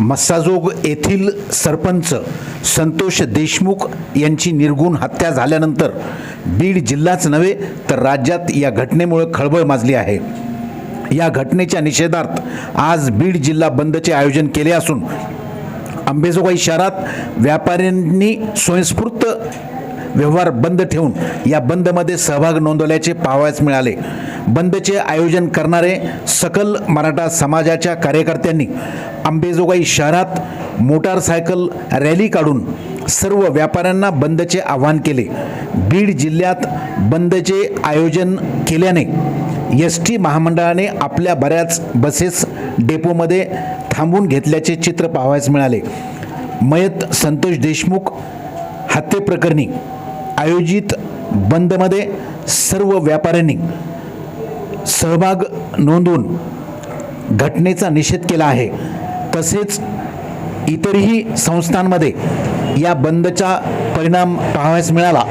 मस्साजोग येथील सरपंच संतोष देशमुख यांची निर्गुण हत्या झाल्यानंतर बीड जिल्हाच नव्हे तर राज्यात या घटनेमुळे खळबळ माजली आहे. या घटनेच्या निषेधार्थ आज बीड जिल्हा बंदचे आयोजन केले असून अंबेजोगाई शहरात व्यापाऱ्यांनी स्वयंस्फूर्त व्यवहार बंद ठेवून या बंदमध्ये सहभाग नोंदवल्याचे पाहावयास मिळाले. बंदचे आयोजन करणारे सकल मराठा समाजाच्या कार्यकर्त्यांनी अंबेजोगाई शहरात मोटारसायकल रॅली काढून सर्व व्यापाऱ्यांना बंदचे आवाहन केले. बीड जिल्ह्यात बंदचे आयोजन केल्याने एस टी महामंडळाने आपल्या बऱ्याच बसेस डेपोमध्ये थांबून घेतल्याचे चित्र पाहावयास मिळाले. मयत संतोष देशमुख हत्येप्रकरणी आयोजित बंदमध्ये सर्व व्यापाऱ्यांनी सहभाग नोंदवून घटनेचा निषेध केला आहे. तसेच इतरही संस्थांमध्ये या बंदचा परिणाम पाहावयास मिळाला.